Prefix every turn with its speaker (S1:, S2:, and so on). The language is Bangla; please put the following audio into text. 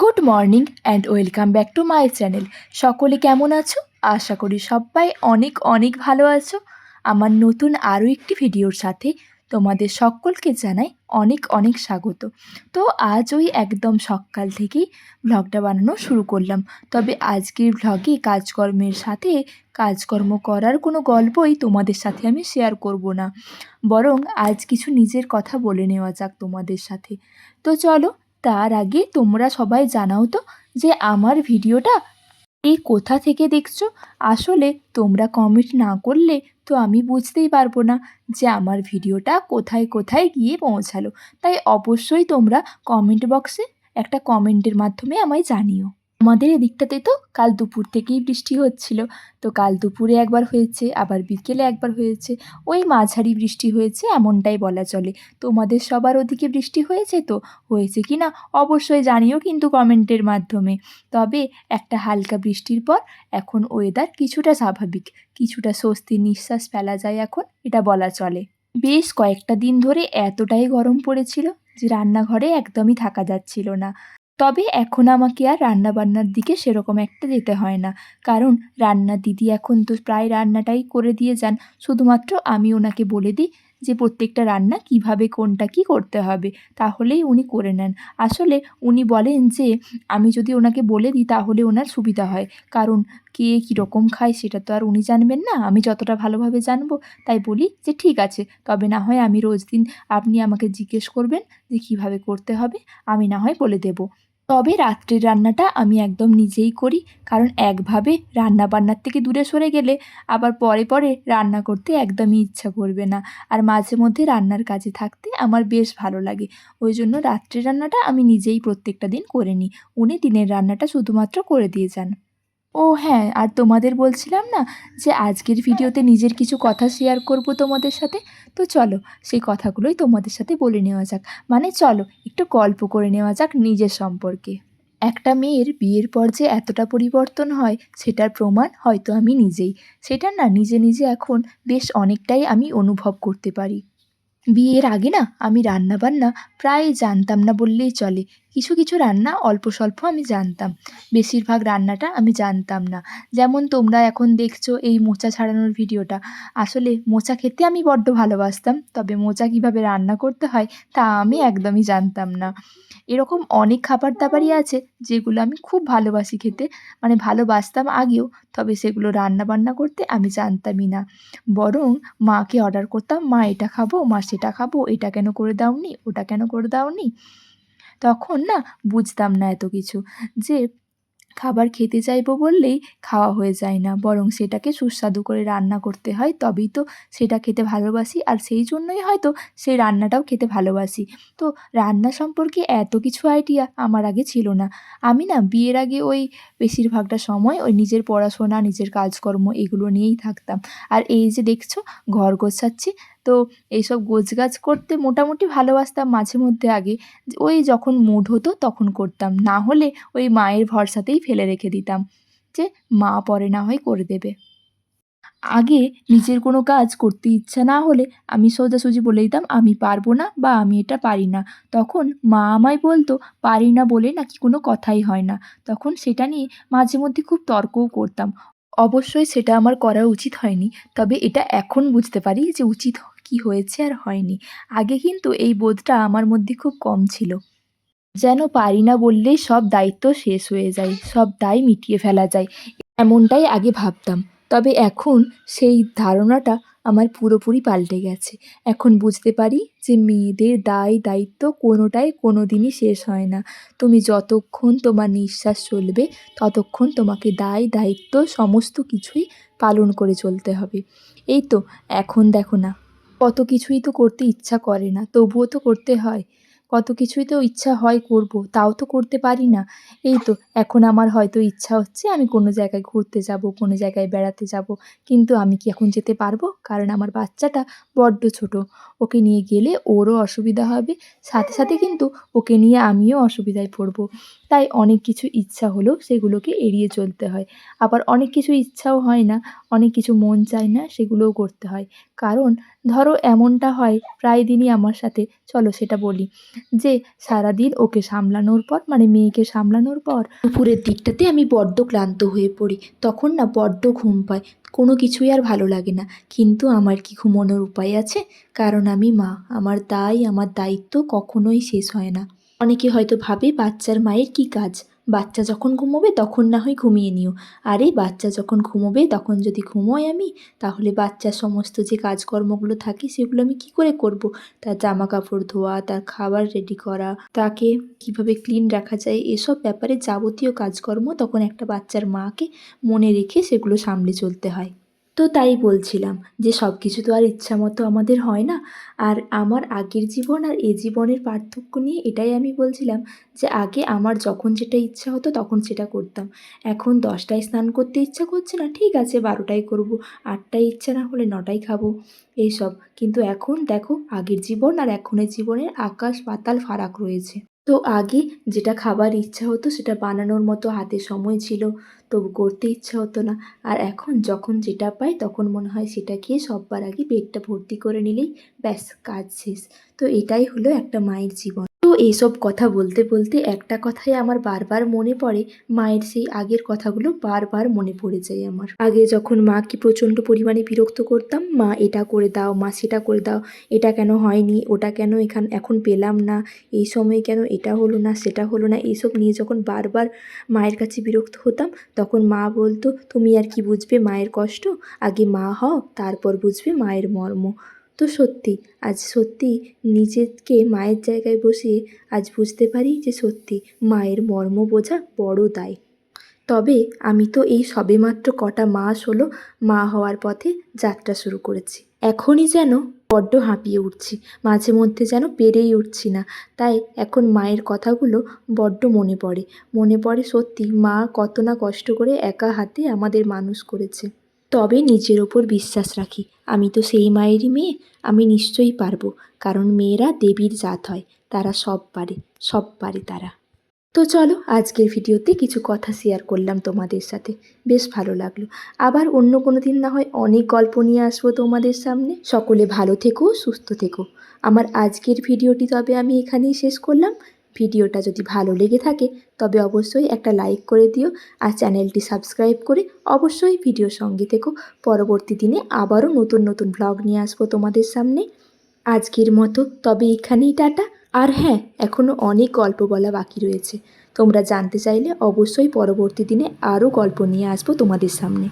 S1: Good morning and welcome back to my channel সকলে কেমন আছো? আশা করি সবাই অনেক অনেক ভালো আছো। আমার নতুন আরও একটি ভিডিওর সাথে তোমাদের সকলকে জানাই অনেক অনেক স্বাগত। তো আজ ওই একদম সকাল থেকেই ভ্লগটা বানানো শুরু করলাম। তবে আজকের ভ্লগে কাজকর্মের সাথে কাজকর্ম করার কোনো গল্পই তোমাদের সাথে আমি শেয়ার করব না। বরং আজ কিছু নিজের কথা বলে নেওয়া যাক তোমাদের সাথে। তো চলো তার আগে তোমরা সবাই জানাও তো যে আমার ভিডিওটা এই কোথা থেকে দেখছ? আসলে তোমরা কমেন্ট না করলে তো আমি বুঝতেই পারব না যে আমার ভিডিওটা কোথায় কোথায় গিয়ে পৌঁছালো। তাই অবশ্যই তোমরা কমেন্ট বক্সে একটা কমেন্টের মাধ্যমে আমায় জানিও। আমাদের এদিকটাতে তো কাল দুপুর থেকেই বৃষ্টি হচ্ছিল। তো কাল দুপুরে একবার হয়েছে, আবার বিকেলে একবার হয়েছে। ওই মাঝারি বৃষ্টি হয়েছে, এমনটাই বলা চলে। তোমাদের সবার ওদিকে বৃষ্টি হয়েছে তো? হয়েছে কি না? অবশ্যই জানিও কিন্তু কমেন্টের মাধ্যমে। তবে একটা হালকা বৃষ্টির পর এখন ওয়েদার কিছুটা স্বাভাবিক, কিছুটা স্বস্তির নিঃশ্বাস ফেলা যায় এখন, এটা বলা চলে। বেশ কয়েকটা দিন ধরে এতটাই গরম পড়েছিল যে রান্নাঘরে একদমই থাকা যাচ্ছিল না। তবে এখন আমাকে আর রান্নাবান্নার দিকে সেরকম একটা যেতে হয় না। কারণ রান্নার দিদি এখন তো প্রায় রান্নাটাই করে দিয়ে যান। শুধুমাত্র আমি ওনাকে বলে দিই যে প্রত্যেকটা রান্না কীভাবে কোনটা কি করতে হবে, তাহলেই উনি করে নেন। আসলে উনি বলেন যে আমি যদি ওনাকে বলে দিই তাহলে ওনার সুবিধা হয়। কারণ কে কীরকম খায় সেটা তো আর উনি জানবেন না। আমি যতটা ভালোভাবে জানব তাই বলি যে ঠিক আছে, তবে না হয় আমি রোজ দিন আপনি আমাকে জিজ্ঞেস করবেন যে কীভাবে করতে হবে, আমি না হয় বলে দেবো। তবে রাত্রির রান্নাটা আমি একদম নিজেই করি। কারণ একভাবে রান্না বান্নার থেকে দূরে সরে গেলে আবার পরে পরে রান্না করতে একদমই ইচ্ছা করবে না। আর মাঝে মধ্যে রান্নার কাজে থাকতে আমার বেশ ভালো লাগে। ওই জন্য রাত্রির রান্নাটা আমি নিজেই প্রত্যেকটা দিন করে নিই। উনি দিনের রান্নাটা শুধুমাত্র করে দিয়ে যান। ও হ্যাঁ আর তোমাদের বলছিলাম না যে আজকের ভিডিওতে নিজের কিছু কথা শেয়ার করব তোমাদের সাথে? তো চলো, সেই কথাগুলোই তোমাদের সাথে বলে নেওয়া যাক। মানে চলো একটু গল্প করে নেওয়া যাক নিজের সম্পর্কে। একটা মেয়ের বিয়ের পর যে এতটা পরিবর্তন হয়, সেটার প্রমাণ হয়তো আমি নিজেই। সেটা না, নিজে নিজে এখন বেশ অনেকটাই আমি অনুভব করতে পারি। বিয়ের আগে না, আমি রান্নাবান্না প্রায় জানতাম না বললেই চলে। কিছু কিছু রান্না অল্প স্বল্প আমি জানতাম। বেশিরভাগ রান্নাটা আমি জানতাম না। যেমন তোমরা এখন দেখছ এই মোচা ছাড়ানোর ভিডিওটা। আসলে মোচা খেতে আমি বড্ড ভালোবাসতাম, তবে মোচা কীভাবে রান্না করতে হয় তা আমি একদমই জানতাম না। এরকম অনেক খাবার দাবারই আছে যেগুলো আমি খুব ভালোবাসি খেতে। মানে ভালোবাসতাম আগেও, তবে সেগুলো রান্না বান্না করতে আমি জানতামই না। বরং মাকে অর্ডার করতাম, মা, এটা খাব, মা, সেটা খাব, এটা কেন করে দাওনি, ওটা কেন করে দাওনি? তখন না বুঝতাম না এত কিছু যে খাবার খেতে চাইব বললেই খাওয়া হয়ে যায় না। বরং সেটাকে সুস্বাদু করে রান্না করতে হয়, তবেই তো সেটা খেতে ভালোবাসি। আর সেই জন্যই হয়তো সেই রান্নাটাও খেতে ভালোবাসি। তো রান্না সম্পর্কে এত কিছু আইডিয়া আমার আগে ছিল না। আমি না বিয়ের আগে ওই বেশিরভাগটা সময় ওই নিজের পড়াশোনা, নিজের কাজকর্ম এগুলো নিয়েই থাকতাম। আর এই যে দেখছ, ঘর গোছাচ্ছি তো এইসব গোছগাছ করতে মোটামুটি ভালোবাসতাম মাঝে মধ্যে আগে। ওই যখন মুড হতো তখন করতাম। না হলে ওই মায়ের ভরসাতেই ফেলে রেখে দিতাম যে মা পরে না হয় করে দেবে। আগে নিজের কোনো কাজ করতে ইচ্ছা না হলে আমি সোজাসুজি বলে দিতাম, আমি পারব না বা আমি এটা পারি না। তখন মা আমায় বলতো, পারি না বলে নাকি কোনো কথাই হয় না। তখন সেটা নিয়ে মাঝে মধ্যে খুব তর্কও করতাম। অবশ্যই সেটা আমার করা উচিত হয়নি। তবে এটা এখন বুঝতে পারি যে উচিত কি হয়েছে আর হয়নি। আগে কিন্তু এই বোধটা আমার মধ্যে খুব কম ছিল। যেন পারি না বললেই সব দায়িত্ব শেষ হয়ে যায়, সব দায় মিটিয়ে ফেলা যায়, এমনটাই আগে ভাবতাম। তবে এখন সেই ধারণাটা আমার পুরোপুরি পাল্টে গেছে। এখন বুঝতে পারি যে মেয়েদের দায় দায়িত্ব কোনোটাই কোনো দিনই শেষ হয় না। তুমি যতক্ষণ তোমার নিঃশ্বাস চলবে, ততক্ষণ তোমাকে দায় দায়িত্ব সমস্ত কিছুই পালন করে চলতে হবে। এই তো এখন দেখো না। কত কিছুই তো করতে ইচ্ছা করে না, তবুও তো করতে হয়। কত কিছুই তো ইচ্ছা হয় করব, তাও তো করতে পারি না। এই তো, এখন আমার হয়তো ইচ্ছা হচ্ছে আমি কোনো জায়গায় ঘুরতে যাব, কোনো জায়গায় বেড়াতে যাব। কিন্তু আমি কি এখন যেতে পারব? কারণ আমার বাচ্চাটা বড্ড ছোট। ওকে নিয়ে গেলে ওরও অসুবিধা হবে। সাথে সাথে কিন্তু ওকে নিয়ে আমিও অসুবিধায় পড়ব। তাই অনেক কিছু ইচ্ছা হলেও সেগুলোকে এড়িয়ে চলতে হয়। আবার অনেক কিছু ইচ্ছাও হয় না, অনেক কিছু মন চায় না, সেগুলোও করতে হয়। কারণ ধরো এমনটা হয়, প্রায় দিনই আমার সাথে, চলো সেটা বলি। যে সারাদিন ওকে সামলানোর পর মানে মেয়েকে সামলানোর পর, দুপুরের দিকটাতে আমি বড্ড ক্লান্ত হয়ে পড়ি। তখন না বড্ড ঘুম পায়। কোনো কিছুই আর ভালো লাগে না। কিন্তু আমার কি ঘুমানোর উপায় আছে? কারণ আমি মা। আমার দায়, আমার দায়িত্ব কখনোই শেষ হয় না। অনেকে হয়তো ভাবে বাচ্চার মায়ের কি কাজ? বাচ্চা যখন ঘুমোবে তখন না হয় ঘুমিয়ে নিও। আরে বাচ্চা যখন ঘুমোবে তখন যদি ঘুমোই আমি, তাহলে বাচ্চার সমস্ত যে কাজকর্মগুলো থাকে সেগুলো আমি কি করে করব? তার জামা কাপড় ধোয়া, তার খাবার রেডি করা, তাকে কীভাবে ক্লিন রাখা যায়, এসব ব্যাপারে যাবতীয় কাজকর্ম তখন একটা বাচ্চার মাকে মনে রেখে সেগুলো সামলে চলতে হয়। তো তাই বলছিলাম যে সব কিছু তো আর ইচ্ছা মতো আমাদের হয় না। আর আমার আগের জীবন আর এ জীবনের পার্থক্য নিয়ে এটাই আমি বলছিলাম যে আগে আমার যখন যেটা ইচ্ছা হতো তখন সেটা করতাম। এখন দশটায় স্নান করতে ইচ্ছা করছে না, ঠিক আছে বারোটায় করব, আটটায় ইচ্ছা না হলে নটায় খাব, এইসব। কিন্তু এখন দেখো আগের জীবন আর এখনের জীবনের আকাশ পাতাল ফারাক রয়েছে। তো আগে যেটা খাবার ইচ্ছা হতো সেটা বানানোর মতো হাতে সময় ছিল, তবু করতে ইচ্ছা হতো না। আর এখন যখন যেটা পাই তখন মনে হয় সেটা খেয়ে সব্বার আগে পেটটা ভর্তি করে নিলেই ব্যাস, কাজ শেষ। তো এটাই হলো একটা মায়ের জীবন। এইসব কথা বলতে বলতে একটা কথাই আমার বারবার মনে পড়ে, মায়ের সেই আগের কথাগুলো বারবার মনে পড়ে যায় আমার। আগে যখন মাকে প্রচণ্ড পরিমাণে বিরক্ত করতাম, মা, এটা করে দাও, মা, সেটা করে দাও, এটা কেন হয়নি, ওটা কেন এখান, এখন পেলাম না, এই সময় কেন এটা হলো না, সেটা হলো না, এইসব নিয়ে যখন বারবার মায়ের কাছে বিরক্ত হতাম, তখন মা বলতো, তুমি আর কি বুঝবে মায়ের কষ্ট? আগে মা হও, তারপর বুঝবে মায়ের মর্ম। তো সত্যি, আজ সত্যি নিজেকে মায়ের জায়গায় বসিয়ে আজ বুঝতে পারি যে সত্যি মায়ের মর্ম বোঝা বড় দায়। তবে আমি তো এই সবেমাত্র কটা মাস হলো মা হওয়ার পথে যাত্রা শুরু করেছি। এখনই যেন বড্ড হাঁপিয়ে উঠছি, মাঝে মধ্যে যেন পেরেই উঠছি না। তাই এখন মায়ের কথাগুলো বড্ড মনে পড়ে। মনে পড়ে সত্যি মা কত না কষ্ট করে একা হাতে আমাদের মানুষ করেছে। তবে নিজের ওপর বিশ্বাস রাখি। আমি তো সেই মায়েরই মেয়ে, আমি নিশ্চয়ই পারব, কারণ মেয়েরা দেবীর জাত হয়, তারা সব পারে সব পারে তারা। তো চলো, আজকের ভিডিওতে কিছু কথা শেয়ার করলাম তোমাদের সাথে। বেশ ভালো লাগল। আবার অন্য কোনো দিন না হয় অনেক গল্প নিয়ে আসব তোমাদের সামনে। সকলে ভালো থেকো, সুস্থ থেকো। আমার আজকের ভিডিওটি তবে আমি এখানেই শেষ করলাম। ভিডিওটা যদি ভালো লেগে থাকে, তবে অবশ্যই একটা লাইক করে দিও আর চ্যানেলটি সাবস্ক্রাইব করে অবশ্যই ভিডিও সঙ্গে থেকো। পরবর্তী দিনে আবারও নতুন নতুন ব্লগ নিয়ে আসব তোমাদের সামনে। আজকের মতো, তবে এখানেই টাটা। আর হ্যাঁ এখনও অনেক গল্প বলা বাকি রয়েছে। তোমরা জানতে চাইলে অবশ্যই পরবর্তী দিনে আরও গল্প নিয়ে আসব তোমাদের সামনে।